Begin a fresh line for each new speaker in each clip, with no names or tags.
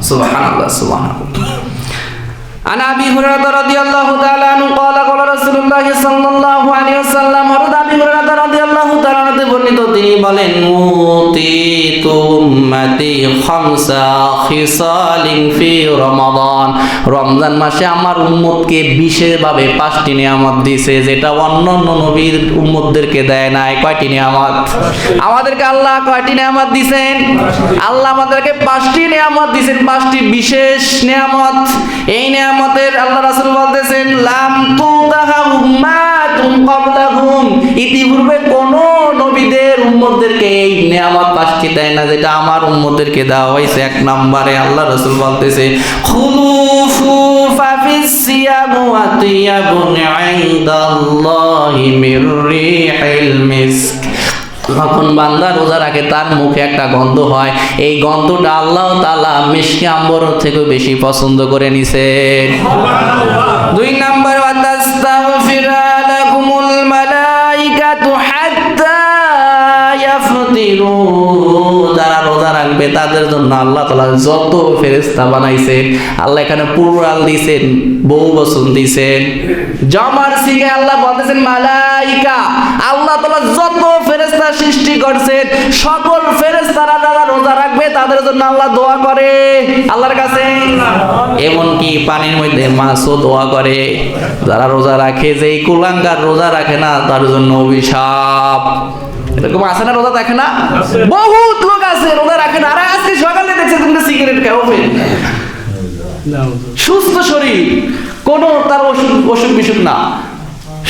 سبحان الله سبحان الله عن ابي هريره رضي الله تعالى عنه قال قال رسول الله صلى الله عليه وسلم هرد ابي هريره তিনি বলেন মুতি তুম্মতি খামসা রমজান মাসে আমার উম্মতকে বিশেষভাবে পাঁচটি নিয়ামত দিয়েছে যেটা অন্য অন্য নবীর উম্মতদেরকে দেয় নাই। কয়টি নিয়ামত? আমাদেরকে আল্লাহ কয়টি নিয়ামত দিয়েছেন আল্লাহ আমাদেরকে পাঁচটি নিয়ামত দিয়েছেন পাঁচটি বিশেষ নিয়ামত। এই নিয়ামতের আল্লাহ রাসূল বলতেছেন, লাম তুতাহা উম্মাতুন ক্বাবলাহুম। ইতিপূর্বে কোন নবীদের উম্মতদেরকে এই নিয়ামত পাঁচটি দেয় না যেটা আমার উম্মতদেরকে দেওয়া হয়েছে। এক নম্বরে আল্লাহ রাসূল বলতেছে খুলুফু ফাফিস সিয়ামু আতিয়াবুন ইনদাল্লাহি মির রিহিল মিস্ক। যখন বান্দা রোজা রাখে তার মুখে একটা গন্ধ হয়। এই গন্ধটা আল্লাহ তালা মিষ্টি আম্বর থেকে বেশি পছন্দ করে নিছে। দুই নাম্বার রাখবে তাদের জন্য আল্লাহ তালা যত ফেরেস্তা বানাইছে, আল্লাহ এখানে পুরাল দিছেন বহু বচন দিছেন জমার সিগে আল্লাহ বলতেছেন, মালাইকা, আল্লাহ তালা যত ফেরেস্তা সৃষ্টি করছেন, সকল ফেরেস্তারা যারা রোজা রাখবে, তাদের জন্য আল্লাহ দোয়া করে। আল্লাহর কাছে। এমনকি পানির মধ্যে মাছও দোয়া করে। যারা রোজা রাখে যে কুলাঙ্গার রোজা রাখে না, তার জন্য অভিশাপ। এরকম আছে না রোজা দেখে না? বহুত লোক আছে, রোজা রাখে না। আর আজকে সকালে দেখছে তুমি সিগারেট খাও সুস্থ শরীর। কোন তার অসুখ অসুখ বিসুখ না।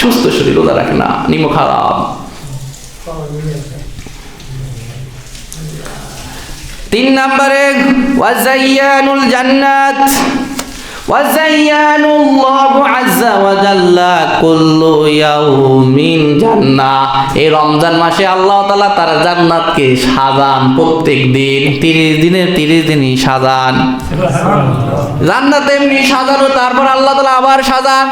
সুস্থ শরীর, রোজা রাখে না। নিম খারাপ। তিন নম্বরে, ওয়াজাইয়ানুল জান্নাত। وزين الله عز وجل كل يوم জান্নাহ এই রমজান মাসে আল্লাহ তাআলা তার জান্নাতকে সাজান প্রত্যেক দিন 30 দিনের 30 দিনই সাজান জান্নাত এমনি সাজানো তারপর আল্লাহ তাআলা আবার সাজান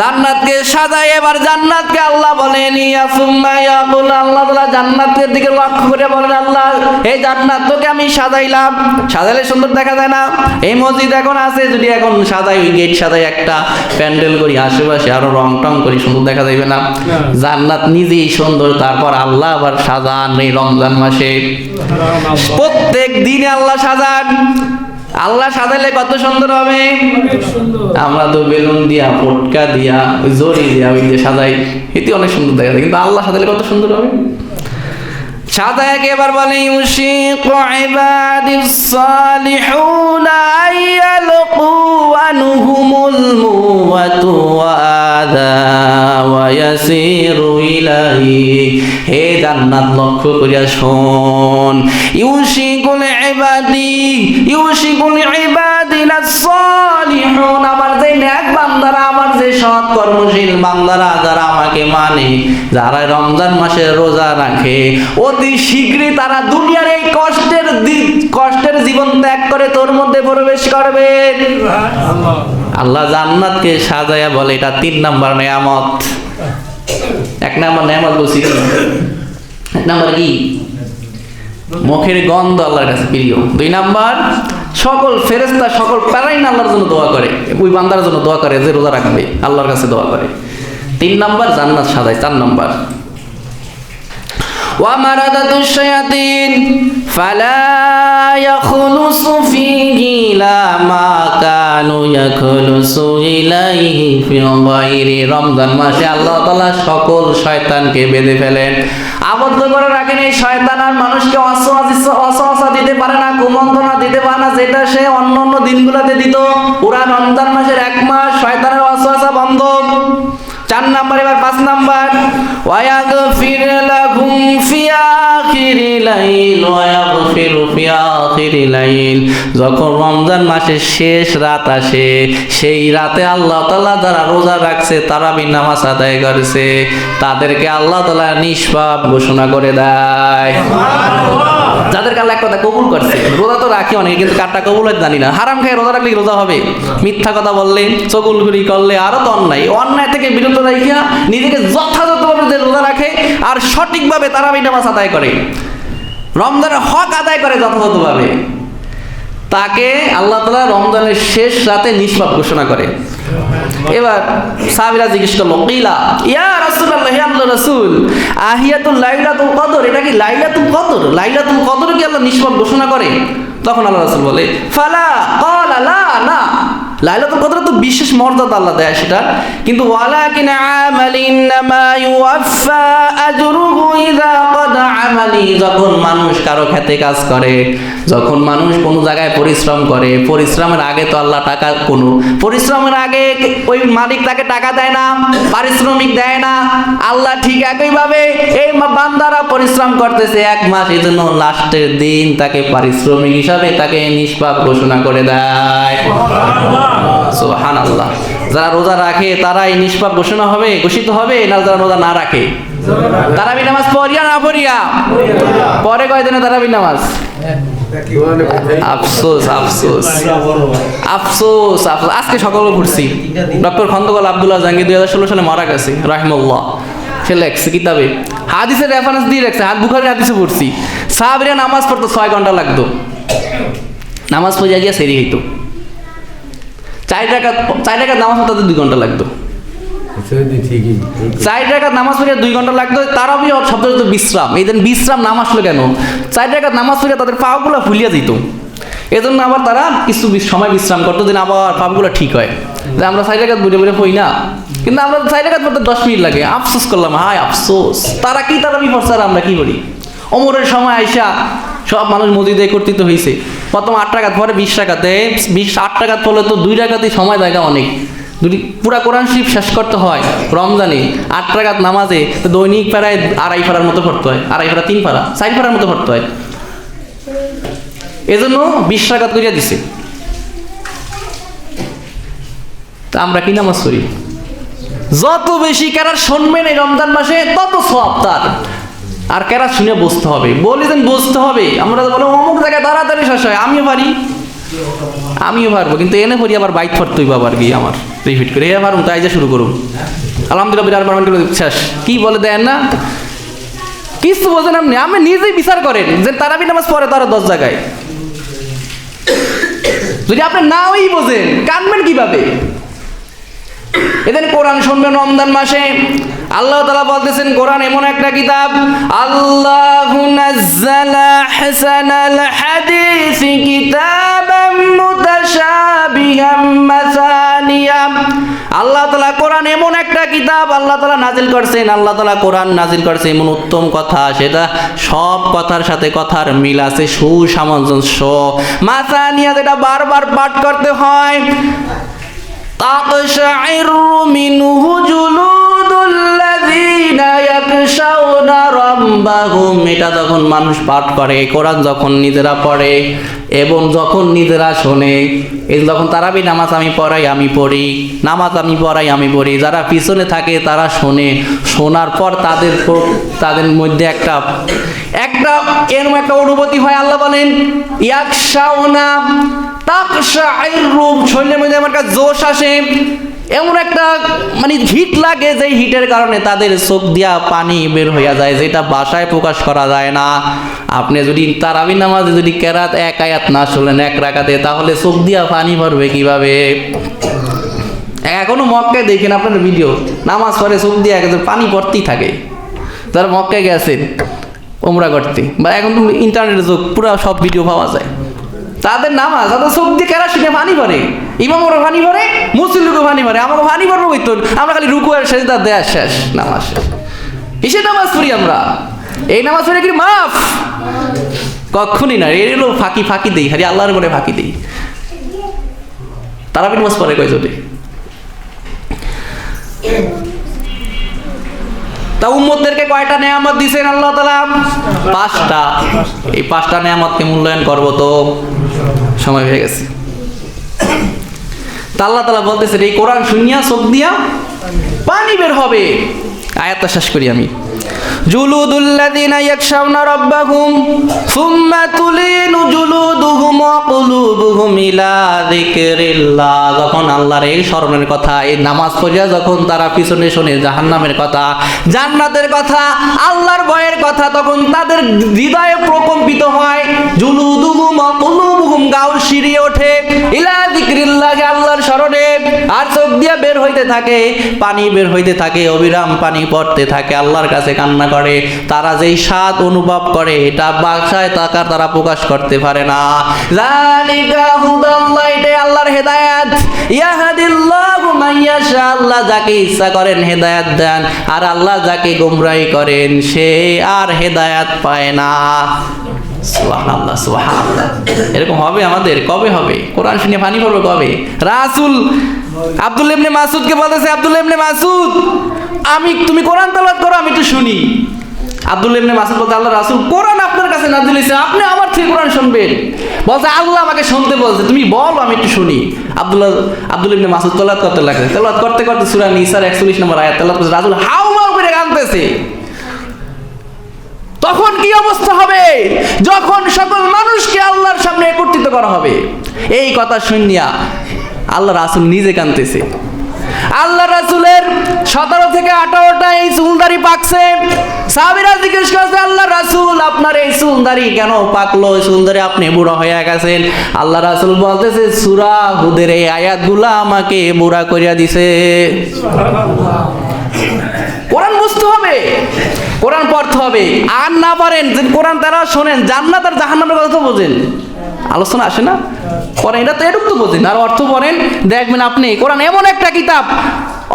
জান্নাতকে সাজায় এবার জান্নাতকে আল্লাহ বলেন ইয়া সুম্মা ইয়াকুল আল্লাহ তাআলা জান্নাতের দিকে লক্ষ্য করে বলেন আল্লাহ এই জান্নাত তোকে আমি সাজাইলাম সাজালে সুন্দর দেখা যায় না এই মসজিদ এখন আছে যদি এখন সাজাই ওই গেট সাজাই একটা প্যান্ডেল করি আশেপাশে আরও রং টং করি সুন্দর দেখা যাবে না? জান্নাত নিজেই সুন্দর তারপর আল্লাহ আবার সাজান এই রমজান মাসে। প্রত্যেক দিনে আল্লাহ সাজান। আল্লাহ সাজাইলে কত সুন্দর হবে? আমরা তো বেলুন দিয়া ফটকা দিয়া জরি দিয়া ওই দিয়ে সাজাই এতে অনেক সুন্দর দেখা যায়। কিন্তু আল্লাহ সাজাইলে কত সুন্দর হবে? সাদায় এবার বলে, ইউশিক ইবাদিস সালিহুন আইয়ালকু আনহুমুল মুওয়াতু ওয়াদা ওয়া ইয়াসিরু ইলাহি হে জান্নাত, লক্ষ্য করিয়া শোন। ইউশিকুল ইবাদি, ইউশিকুল ইবাদিনা সালিহুন। আমার যে নেক বান্দারা সৎ কর্মশীল বান্দারা যারা আমাকে মানে যারা রমজান রোজা রাখে, অতি শীঘ্রই তারা দুনিয়ার এই কষ্টের কষ্টের জীবন ত্যাগ করে তোর মধ্যে প্রবেশ করবে। আল্লাহ জান্নাতকে সাজায়া বলে, এটা তিন নাম্বার নেয়ামত। এক নাম্বার নেয়ামত বলছি, এক নাম্বার কি? মুখের গন্ধ আল্লাহর কাছে প্রিয়। দুই নাম্বার সকল ফেরেস্তা সকল প্যারাইন আল্লাহর জন্য দোয়া করে ওই বান্দার জন্য দোয়া করে যে রোজা রাখবে আল্লাহর কাছে দোয়া করে তিন নাম্বার জান্নাত সাজায় চার নাম্বার ومردة الشياطين فلا يخلص فيه لا ما كانوا يخلص إليه في غير রমজান মাসে আল্লাহ তাআলা সকল শয়তানকে বেঁধে ফেলেন আবদ্ধ করে রাখেন এই শয়তান আর মানুষকে অসওয়াসা দিতে পারে না, কুমন্ত্রণা দিতে পারে না, যেটা সে অন্য অন্য দিনগুলোতে দিত। পুরা রমজান মাসের এক মাস শয়তানের অসহসা বন্ধ। চার নাম্বার এবার পাঁচ নাম্বার। ওয়ায়াগফির লাকুম ফিয়া আখিরি লাইল ওয়ায়াগফির যখন রমজান মাসের শেষ রাত আসে, সেই রাতে আল্লাহ তাআলা যারা রোজা রাখছে, তারাবি নামাজ আদায় করেছে। তাদেরকে আল্লাহ তাআলা নিষ্পাপ ঘোষণা করে দেয়। যাদের আল্লাহ কথা কবুল করছে, রোজা তো রাখি অনেকে, কিন্তু কারটা কবুল জানি না। হারাম খেয়ে রোজা রাখলে রোজা হবে? মিথ্যা কথা বললে চকুলগুলি করলে আরও তো অন্যায়। অন্যায় থেকে বিরত রাখিয়া নিজেকে যথাযথভাবে রোজা রাখে, আর সঠিকভাবে তারা নামাজ আদায় করে। রমজানের হক আদায় করে যথাযথভাবে। তাকে আল্লাহ তালা রমজানের শেষ রাতে নিষ্পাপ ঘোষণা করে। এবার সাহাবিরা জিজ্ঞেস করল, কিলা? ইয়া রাসূলুল্লাহ, হে আল্লাহ রাসূল, আহিয়াতুল লাইলাতুল কদর, এটা কি লাইলাতুল কদর? লাইলাতুল কদর কি আল্লাহ নিষ্পাপ ঘোষণা করে? তখন আল্লাহ রাসূল বলে, ফালা, ক্বালা, লা, না। লাইলাতুল কদর তো বিশেষ মর্যাদা আল্লাহ দেয় সেটা। কিন্তু ওয়ালাকিন আমালিন মা ইউফা আজরুহু ইযা ক্বাদা আমালি। যখন মানুষ কারও খেতে কাজ করে, যখন মানুষ কোনো জায়গায় পরিশ্রম করে, পরিশ্রমের আগে তো আল্লাহ টাকা, কোনো পরিশ্রমের আগে ওই মালিক তাকে টাকা দেয় না, পারিশ্রমিক দেয় না, আল্লাহ ঠিক একইভাবে এই বান্দারা পরিশ্রম করতেছে, এক মাস এই জন্য লাস্টের দিন তাকে পারিশ্রমিক হিসাবে তাকে নিষ্পাপ ঘোষণা করে দেয়। আল্লাহ যারা রোজা রাখে তারা এই নিষ্পাপ ঘোষণা হবে, ঘোষিত হবে না যারা রোজা না রাখে। তারাবি নামাজ পড়িয়া না পড়িয়া? পরে কয়দিনে তারাবি নামাজ? আফসোস আফসোস। আফসোস আফসোস। আজকে ঘুরছি ডক্টর খন্দকাল আব্দুল্লাহ জাহাঙ্গীর দুই হাজার ষোলো সালে মারা গেছে রাহিমুল্লাহ সে লেখছে কিতাবে। হাদিসের রেফারেন্স দিয়ে রাখছে হাত বুখারি হাদিসে পড়ছি। সাহাবিরা নামাজ পড়তো ছয় ঘণ্টা লাগতো। নামাজ পড়ে গিয়া সেরি হইতো। চার টাকা চার টাকা নামাজ পড়তে দুই ঘণ্টা লাগতো। চার টাকাত নামাজ পড়ে দুই ঘণ্টা লাগতো তারাবি শব্দ হতো বিশ্রাম। এই দিন বিশ্রাম নাম আসলো কেন? চার টাকাত নামাজ পড়ে তাদের পাগুলো ফুলিয়া যেত এজন্য আবার তারা কিছু সময় বিশ্রাম করতো দিন আবার পাগুলো ঠিক হয়। যে আমরা চার টাকাত বুঝে বুঝে হই না। কিন্তু আমরা চার টাকাত পড়তে দশ মিনিট লাগে। আফসোস করলাম হায় আফসোস। তারা কি তারা বিপর্ষা আর আমরা কি করি অমরের সময় আইসা সব মানুষ মসজিদে একত্রিত হয়েছে প্রথম আট টাকাত পরে বিশ টাকাতে বিশ আট টাকাত পড়লে তো দুই টাকাতেই সময় জায়গা অনেক। দুটি পুরা কোরআন শরীফ শেষ করতে হয় রমজানে। আট টাকাত নামাজে দৈনিক প্রায় আড়াই ফাড়ার মতো পড়তে হয়, আড়াই ফাড়া তিন ফাড়া চার ফাড়ার মতো পড়তে হয়। এজন্য বিশ টাকাত করিয়া দিছে। তা আমরা কি নামাজ করি যত বেশি কেরার শুনবেন এই রমজান মাসে, তত সব তার। আর কেরা শুনে বসতে হবে? বলি দেন বসতে হবে। আমরা বলো অমুক জায়গায় তাড়াতাড়ি শেষ হয়, আমিও পারি। আমিও পারব, কিন্তু এনে পড়ি আবার বাইক ফরতই বাবার গিয়ে আমার রিপিট করে। এ পারুন, তাই যে শুরু করুন। আলহামদুলিল্লাহ শেষ। কি বলে দেন না? কিছু বোঝেন আপনি আপনি নিজেই বিচার করেন যে তারাবি নামাজ পড়ে তারা দশ জায়গায়। যদি আপনি না ওই বোঝেন, কানবেন কীভাবে? এদের কোরআন শুনবেন রমজান মাসে। আল্লাহ তালা বলতেছেন, কোরআন এমন একটা কিতাব, আল্লাহ হাসানাল হাদিস কিতাবাম মুতাশাবিহাম মাসানিয়াম আল্লাহ তালা কোরআন এমন একটা কিতাব, আল্লাহ তালা নাজিল করছেন, আল্লাহ তালা কোরআন নাজিল করছে, এমন উত্তম কথা, সেটা সব কথার সাথে কথার মিল আছে, সুসামঞ্জস্য। মাসানিয়া যেটা বারবার পাঠ করতে হয়, তাকশাইরু বাহুম এটা যখন মানুষ পাঠ করে কোরআন যখন নিজেরা পড়ে এবং যখন নিজেরা শোনে, এই যখন তারাবি নামাজ আমি পড়াই, আমি পড়ি, নামাজ আমি পড়াই, আমি পড়ি, যারা পিছনে থাকে তারা শোনে, শোনার পর তাদের তাদের মধ্যে একটা একটা এরম একটা অনুভূতি হয়, আল্লাহ বলেন ইয়াকশাওনা তাকশা আইর রূপ শরীরের মধ্যে আমার একটা জোশ আসে এমন একটা মানে হিট লাগে যে হিটের কারণে তাদের চোখ দিয়া পানি বের হইয়া যায়, যেটা বাসায় প্রকাশ করা যায় না। আপনি যদি তারাবি নামাজে যদি কেরাত এক আয়াত না শুনলেন এক রাখাতে তাহলে চোখ দিয়া পানি ভরবে কীভাবে? এখনও মক্কায় দেখেন আপনার ভিডিও নামাজ পড়ে চোখ দিয়ে একদম পানি পড়তেই থাকে। যারা মক্কায় গেছেন ওমরা করতে। বা এখন ইন্টারনেটের যুগ, পুরো সব ভিডিও পাওয়া যায়। তাদের নামাজ, তাদের চোখ দিয়ে কেরা শুনে পানি ভরে। ইমাম ওরা পানি ভরে মুসলিম পানি ভরে আমাকে পানি ভরবো বইতো আমরা খালি রুকু আর শেষ দেয়া শেষ, নামাজ শেষ। কিসে নামাজ পড়ি আমরা? এই নামাজ পড়ে কি মাফ? কখনই না, এর হলো ফাঁকি ফাঁকি দেই, খালি আল্লাহর করে ফাঁকি দেই। তারাবি নামাজ পড়ে কয় যদি তা উম্মতদেরকে কয়টা নেয়ামত দিছেন আল্লাহ তালা পাঁচটা। এই পাঁচটা নেয়ামতকে মূল্যায়ন করব তো। সময় হয়ে গেছে। আল্লাহ তালা বলতেছেন, এই কোরআন শুনিয়া, চোখ দিয়া পানি বের হবে। আয়াতটা শেষ করি আমি। জুলুদুল্লাযিনা ইয়াখশাউনা রাব্বাহুম, সুম্মা তুলিনু জুলুদুহুম ওয়া কুলুবুহুম ইলা যিকরিল্লাহ। যখন আল্লাহর এই স্মরণের কথা, এই নামাজ পড়িয়া যখন তারা পিছনে শুনে জাহান্নামের কথা, জান্নাতের কথা, আল্লাহর ভয়ের কথা, তখন তাদের হৃদয়ে প্রকম্পিত হয়। জুলুদুহুম ওয়া কুলুবুহুম গাও সিঁড়িয়ে ওঠে। ইলা যিকরিল্লাহি আল্লাহর স্মরণে আর চোখ দিয়ে বের হইতে থাকে, পানি বের হইতে থাকে, অবিরাম পানি পড়তে থাকে, আল্লাহর কাছে কান্না করে। তারা যেই স্বাদ অনুভব করে, এটা বাসায় তাকার তারা প্রকাশ করতে পারে না। জালিকা হুদাল্লাহ আল্লাহর হেদায়েত। ইয়াহাদিল্লাহু মান ইয়াশা, আল্লাহ যাকে ইচ্ছা করেন হেদায়েত দেন। আর আল্লাহ যাকে গোমরাহি করেন, সে আর হেদায়াত পায় না। সুবহানাল্লাহ সুবহানাল্লাহ। এরকম হবে আমাদের? কবে হবে? কোরআন শুনে পানি পড়বে কবে? রাসূল আব্দুল ইবনে মাসুদকে বলতেছে, আব্দুল ইবনে মাসুদ আমি, তুমি কোরআন তেলাওয়াত করো, আমি একটু শুনি। আব্দুল ইবনে মাসুদ বলতে আল্লাহ রাসূল কোরআন আপনার কাছে নাজিল হয়েছে, আপনি আমার থেকে কোরআন শুনবেন। বলছে, আল্লাহ আমাকে শুনতে বলছে, তুমি বলো, আমি একটু শুনি। আব্দুল্লাহ আব্দুল ইবনে মাসুদ তেলাওয়াত করতে লাগে তেলাওয়াত করতে করতে সূরা নিসার 41 নম্বর আয়াত তেলাওয়াত করতে রাসূল হাউ মাউ করে কাঁদতেছে। তখন কি অবস্থা হবে? যখন সকল মানুষকে আল্লাহর সামনে একত্রিত করা হবে। এই কথা শুনিয়া আল্লাহ রাসুল নিজে কানতেছে আল্লাহ রাসুলের সতেরো থেকে আঠারোটা এই চুলদারি পাকছে। সাবিরা জিজ্ঞেস করছে আল্লাহ রাসুল আপনার এই চুলদারি কেন পাকলো? এই আপনি বুড়ো হয়ে গেছেন। আল্লাহ রাসুল বলতেছে সুরা হুদের এই আয়াতগুলা আমাকে বুড়া করিয়া দিছে। বুঝতে হবে। কোরআন পড়তে হবে। আর না পারেন যে কোরআন তারা শোনেন, জান্নাত আর জাহান্নামের কথা তো বোঝেন। আলোচনা আসে না? পরে এটা তো এটুক তো বোঝেন। আর অর্থ পড়েন, দেখবেন আপনি, কোরআন এমন একটা কিতাব।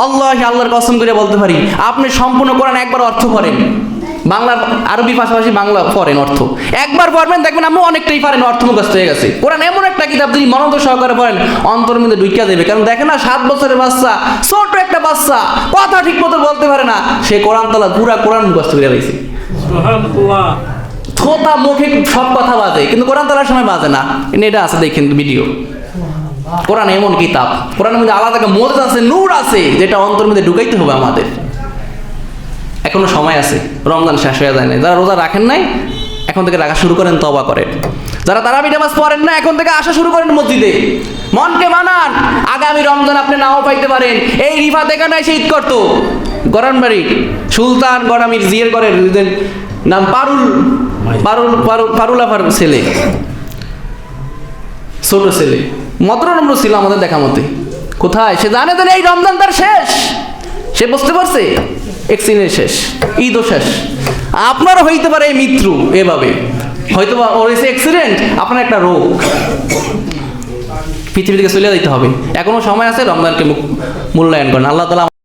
আল্লাহ, আল্লাহর কসম করে বলতে পারি, আপনি সম্পূর্ণ কোরআন একবার অর্থ পড়েন। বাংলা আরবি পাশাপাশি বাংলা ফরেন অর্থ। একবার পড়বেন দেখবেন আপনি অনেকটাই পারেন অর্থ মুখস্থ হয়ে গেছে। কোরআন এমন একটা কিতাব যদি মনোযোগ সহকারে পড়েন অন্তর মধ্যে ঢুকিয়া দেবে। কারণ দেখেন না সাত বছরের বাচ্চা ছোট একটা বাচ্চা কথা ঠিক মতো বলতে পারে না। সে কোরআন তালা পুরা কোরআন মুখস্থ করে রয়েছে থোতা মুখে সব কথা বাজে কিন্তু কোরআন তালার সময় বাজে না। এটা আছে দেখেন ভিডিও কোরআন এমন কিতাব। কোরআনের মধ্যে আলাদা একটা মজা আছে নূর আছে যেটা অন্তর মধ্যে ঢুকাইতে হবে আমাদের। এখনও সময় আছে, রমজান শেষ হয়ে যায় না যারা রোজা রাখেন নাই, এখন থেকে রাখা শুরু করেন তবা করেন। যারা তারাবি নামাজ পড়েন না, এখন থেকে আসা শুরু করেন মসজিদে। মনকে মানান, আগামী রমজান আপনি নাও পাইতে পারেন। এই রিফা দেখা নাই সে ঈদ করতো। গরানবাড়ি, সুলতান গরামির জিয়ের ওদের নাম পারুল পারুল পারুল পারুল আফার ছেলে। ছোট ছেলে। মতর নম্র ছিল আমাদের দেখা মতে কোথায়? সে জানে তো এই রমজান তার শেষ। সে বুঝতে পারছে? এক্সিনের শেষ, ঈদও শেষ। আপনারও হইতে পারে মৃত্যু এভাবে। হয়তো বা ওর এসে অ্যাক্সিডেন্ট আপনার একটা রোগ। পৃথিবী থেকে চলে যেতে হবে। এখনও সময় আছে রমজানকে মূল্যায়ন করেন। আল্লাহ তালা